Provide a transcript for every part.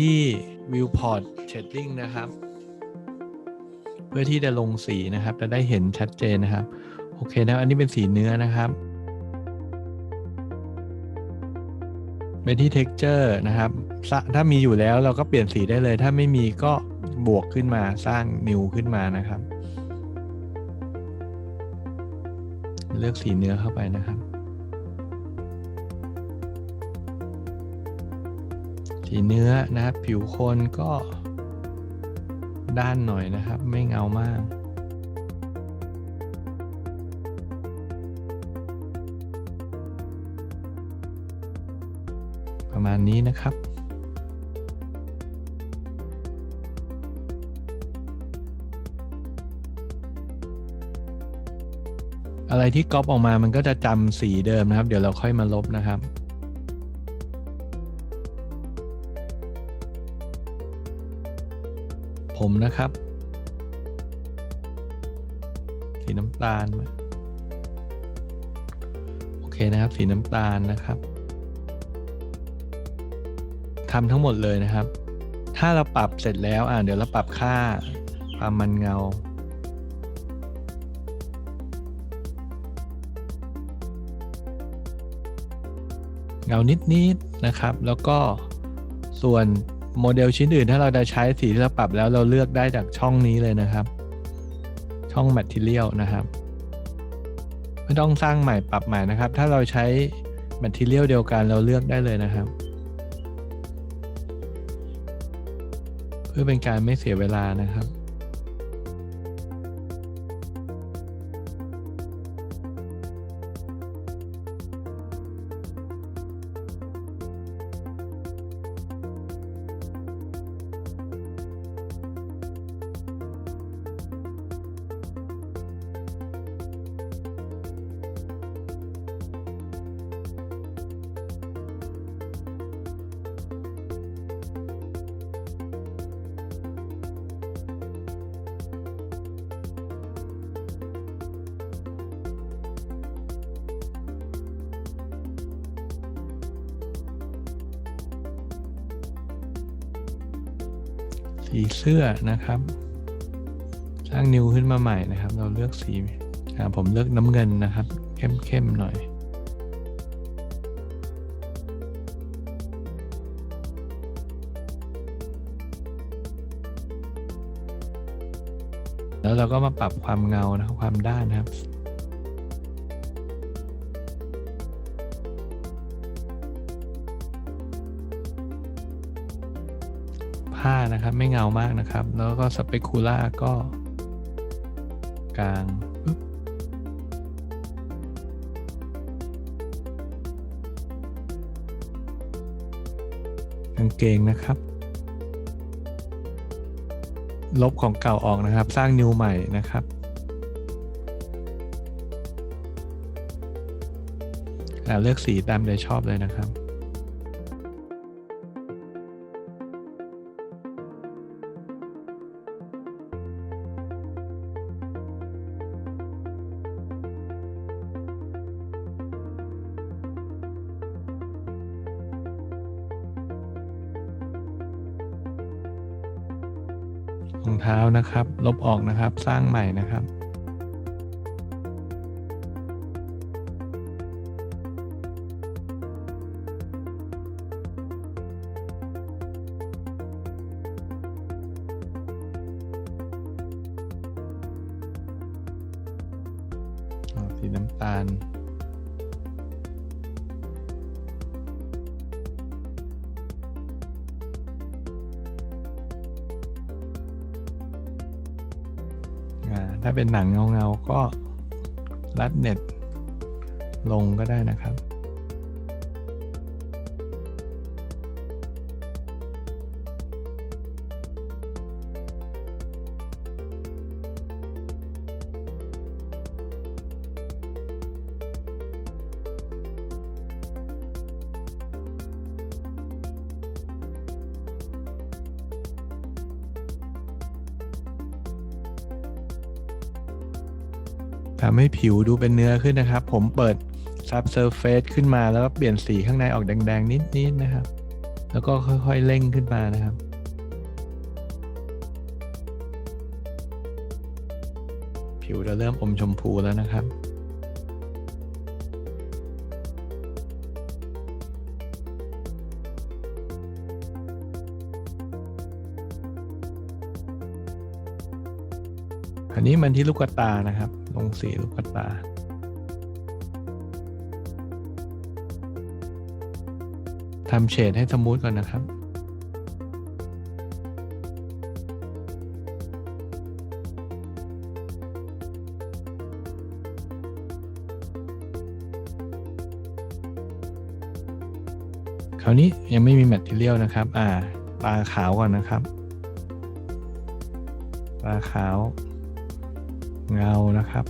ที่ viewport shading นะครับ เพื่อที่จะลงสีนะครับ จะได้เห็นชัดเจนนะครับ โอเคนะอันนี้เป็นสีเนื้อนะครับไปที่ texture นะครับ ถ้ามีอยู่แล้วเราก็เปลี่ยนสีได้เลย ถ้าไม่มีก็บวกขึ้นมาสร้าง new ขึ้นมานะครับ เลือกสีเนื้อเข้าไปนะครับ สีเนื้อนะครับ ผิวคนก็ด้านหน่อยนะครับ ไม่เงามาก ประมาณนี้นะครับอะไรที่ก๊อปออกมามันก็จะจำสีเดิมนะครับ เดี๋ยวเราค่อยมาลบนะครับ ผมนะครับ สีน้ำตาลโอเคนะครับ สีน้ำตาลนะครับทำทั้งหมดเลยนะครับ ถ้าเราปรับเสร็จแล้วอ่าเดี๋ยวเราปรับค่าความมันเงาเงานิดๆนนะครับ แล้วก็ส่วน โมเดลชิ้นอื่น ถ้าเราจะใช้สีที่เราปรับแล้วเราเลือกได้จากช่องนี้เลยนะครับ ช่อง Material นะครับ ไม่ต้องสร้างใหม่ปรับใหม่นะครับ ถ้าเราใช้ Material เดียวกันเราเลือกได้เลยนะครับ เพื่อเป็นการไม่เสียเวลานะครับ สีเสื้อนะครับ สร้างนิวขึ้นมาใหม่นะครับ เราเลือกสีผมเลือกน้ำเงินนะครับ เข้มๆหน่อยแล้วเราก็มาปรับความเงานะครับความด้านนะครับ นะครับ ไม่เงามากนะครับ แล้วก็สเปคูล่าก็กลางกางเกงนะครับ ลบของเก่าออกนะครับ สร้างนิวใหม่นะครับอ่าเลือกสีตามใจชอบเลยนะครับ นะครับ ลบออกนะครับ สร้างใหม่นะครับอ๋อสีน้ำตาล เป็นหนังเงาๆก็รัดเน็ตลงก็ได้นะครับ ทำให้ผิวดูเป็นเนื้อขึ้นนะครับ ผมเปิด Subsurface ขึ้นมาแล้วก็เปลี่ยนสีข้างในออกแดง ๆ นิด ๆ นะครับ แล้วก็ค่อย ๆ เร่งขึ้นมานะครับ ผิวจะเริ่มอมชมพูแล้วนะครับอันนี้มันที่ลูกตานะครับ งสีลูกตาทำเฉดให้สมูทก่อนนะครับคราวนี้ยังไม่มีแมทเทียลนะครับ อ่า ตาขาวก่อนนะครับ ตาขาว เงานะครับ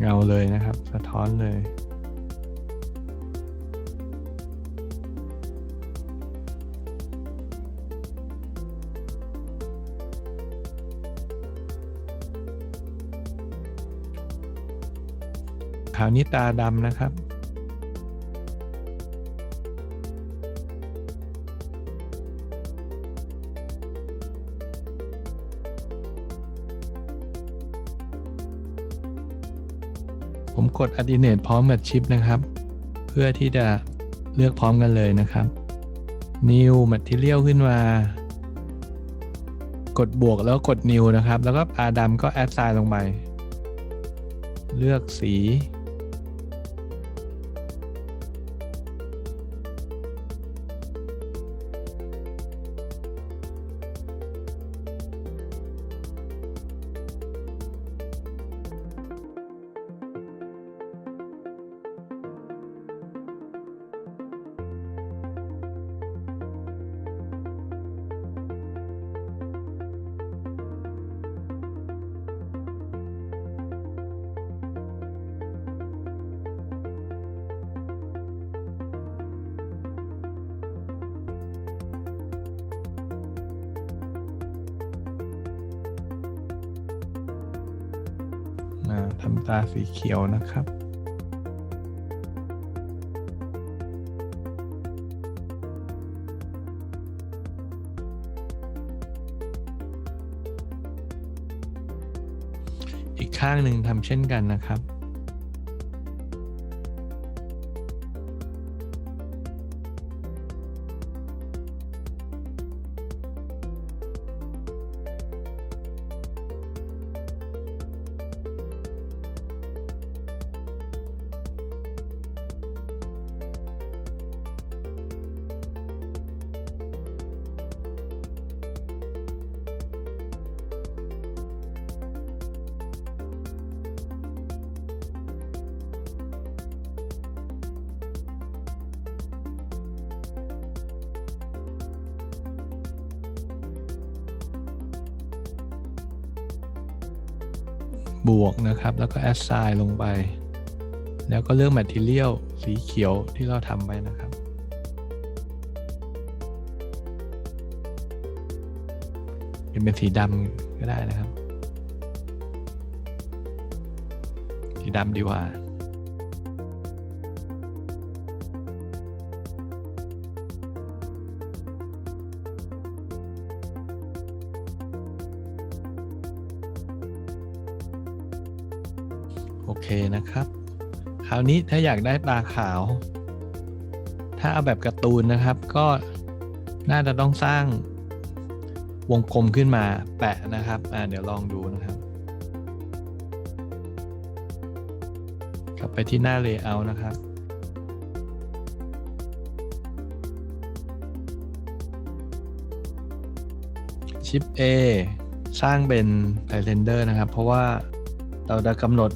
เงาเลยนะครับ สะท้อนเลยขาวนี้ตาดำนะครับ ผมกด a d i n a t e พร้อมกับชิปนะครับ เพื่อที่จะเลือกพร้อมกันเลยนะครับ New Material ขึ้นมา กดบวกแล้วกด New นะครับ แล้วก็อาดำก็ Add Sign ลงไป เลือกสี ทำตาสีเขียวนะครับอีกข้างหนึ่งทำเช่นกันนะครับ บวกนะครับ แล้วก็ assign ลงไป แล้วก็เลือก material สีเขียวที่เราทำไว้นะครับ เป็นเป็นสีดำก็ได้นะครับ สีดำดีกว่า โอเคนะครับ คราวนี้ถ้าอยากได้ตาขาว ถ้าเอาแบบการ์ตูนนะครับ ก็น่าจะต้องสร้างวงกลมขึ้นมาแปะนะครับ อ่าเดี๋ยวลองดูนะครับ กลับไปที่หน้า Layout นะครับชิป A สร้างเป็น p i l e n d e r นะครับ เพราะว่าเราจะกำหนด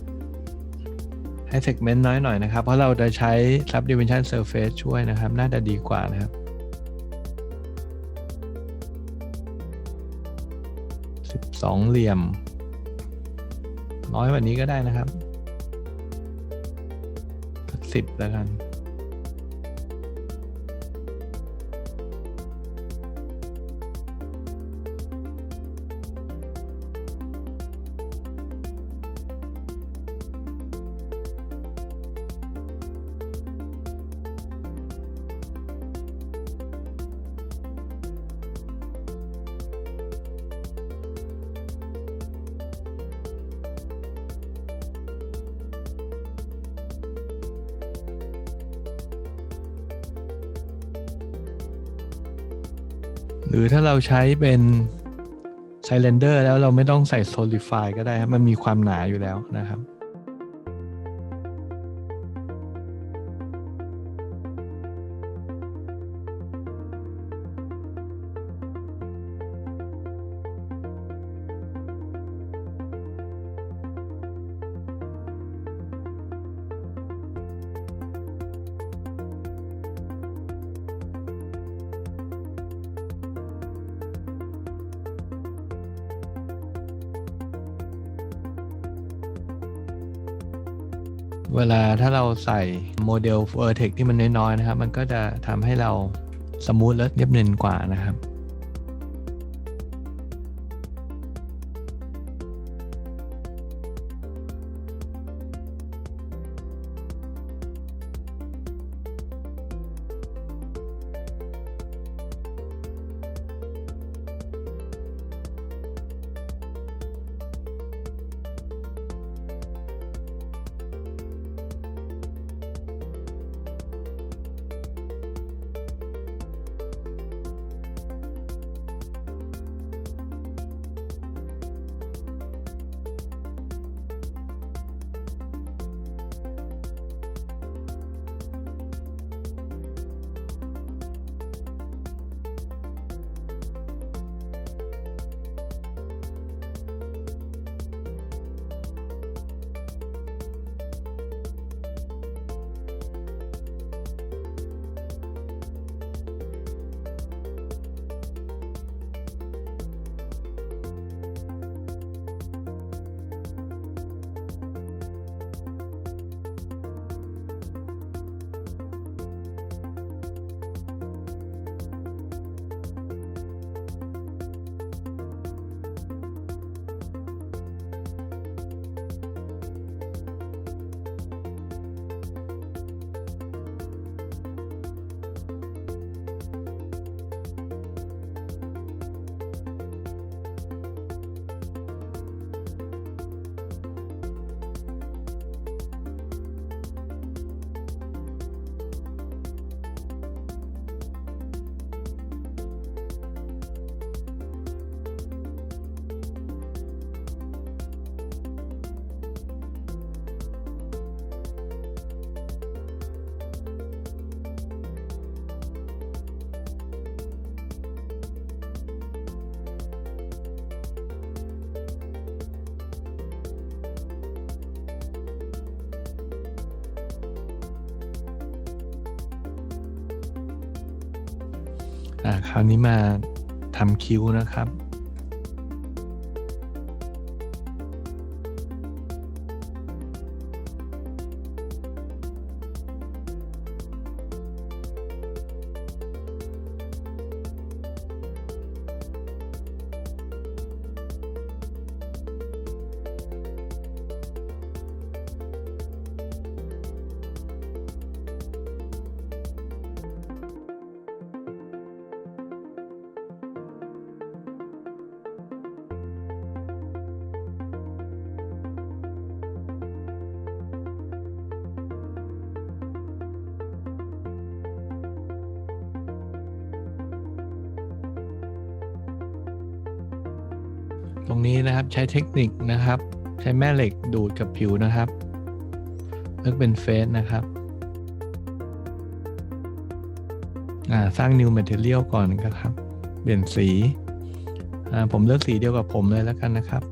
ให้เซกเมนต์น้อยหน่อยนะครับ เพราะเราจะใช้ subdivision surface ช่วยนะครับ น่าจะดีกว่านะครับ12เหลี่ยม น้อยกว่านี้ก็ได้นะครับสิบแล้วกัน หรือถ้าเราใช้เป็น s i l e n d e r แล้วเราไม่ต้องใส่ Solidify ก็ได้ครับมันมีความหนาอยู่แล้วนะครับ เวลาถ้าเราใส่โมเดล v e r t e x ที่มันน้อยๆนะครับ มันก็จะทำให้เราสมูทและเรียบเนียนกว่านะครับ คราวนี้มาทำคิ้วนะครับ ตรงนี้นะครับใช้เทคนิคนะครับ ใช้แม่เหล็กดูดกับผิวนะครับเลือกเป็นเฟสนะครับสร้าง new material ก่อนนะครับ เปลี่ยนสีผมเลือกสีเดียวกับผมเลยแล้วกันนะครับ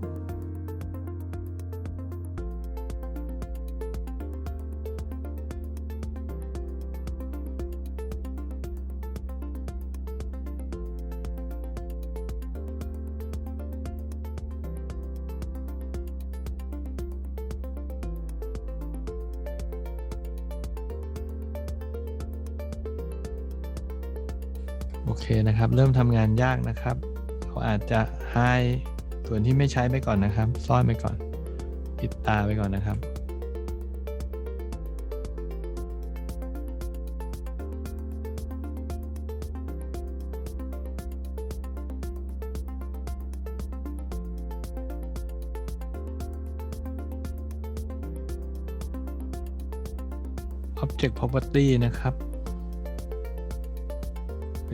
โอเคนะครับ เริ่มทำงานยากนะครับ เราอาจจะไฮส่วนที่ไม่ใช้ไปก่อนนะครับ ซ่อนไปก่อน ปิดตาไปก่อนนะครับ Object Property นะครับ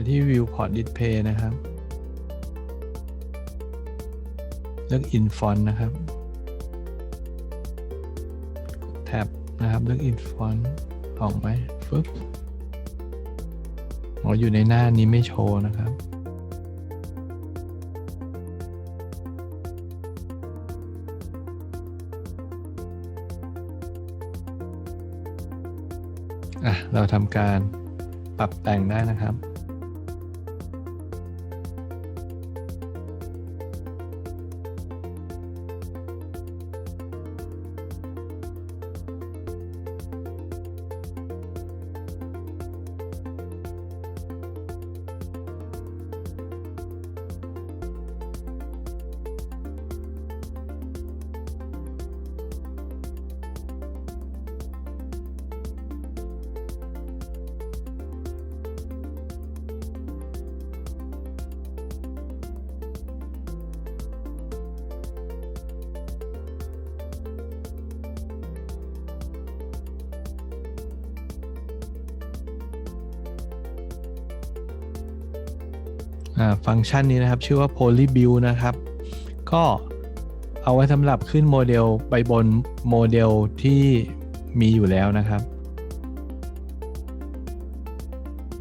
ที่ Viewport Display นะครับ เลือก In Font นะครับแท็บนะครับเลือก In Font ออกไหมฟึ๊บอ๋ออยู่ในหน้านี้ไม่โชว์นะครับอะเราทำการปรับแต่งได้นะครับ ฟังก์ชันนี้นะครับ ชื่อว่า polybuild นะครับ ก็เอาไว้สำหรับขึ้นโมเดลไปบนโมเดลที่มีอยู่แล้วนะครับ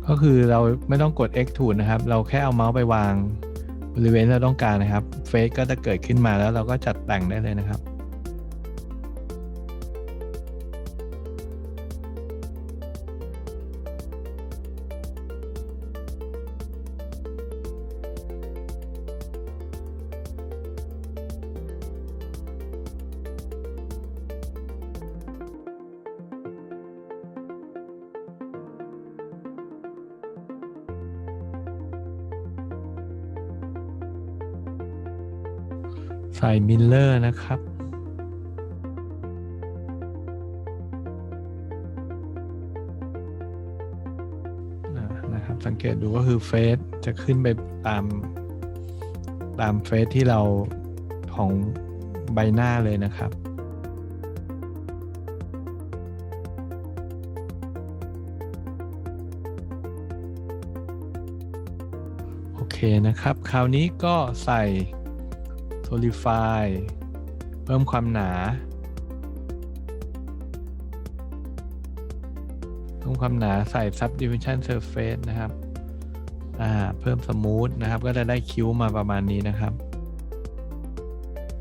ก็คือเราไม่ต้องกด extrude นะครับ เราแค่เอาเมาส์ไปวางบริเวณที่เราต้องการนะครับเฟซก็จะเกิดขึ้นมาแล้วเราก็จัดแต่งได้เลยนะครับ ใส่มิลเลอร์นะครับนะครับ สังเกตดูก็คือเฟซจะขึ้นไปตามตามเฟซที่เราของใบหน้าเลยนะครับโอเคนะครับ คราวนี้ก็ใส่ Solidify เพิ่มความหนา เพิ่มความหนาใส่ Subdivision Surface นะครับเพิ่มสมูทนะครับ ก็จะได้คิ้วมาประมาณนี้นะครับ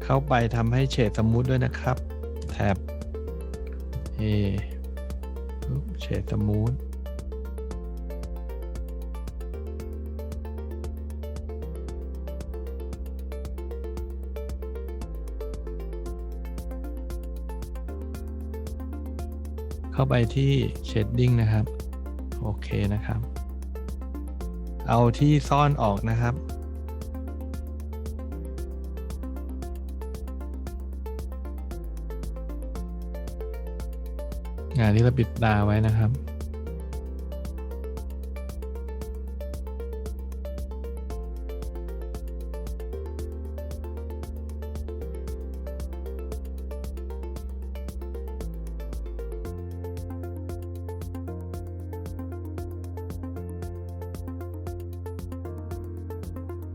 เข้าไปทำให้เฉดสมูทด้วยนะครับ แท็บเฉดส เข้าไปที่ Shading นะครับ โอเคนะครับ เอาที่ซ่อนออกนะครับ งานที่เราปิดตาไว้นะครับ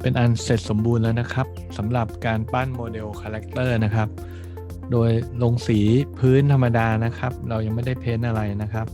เป็นอันเสร็จสมบูรณ์แล้วนะครับสำหรับการปั้นโมเดลคาแรคเตอร์นะครับ โดยลงสีพื้นธรรมดานะครับ เรายังไม่ได้เพ้นอะไรนะครับ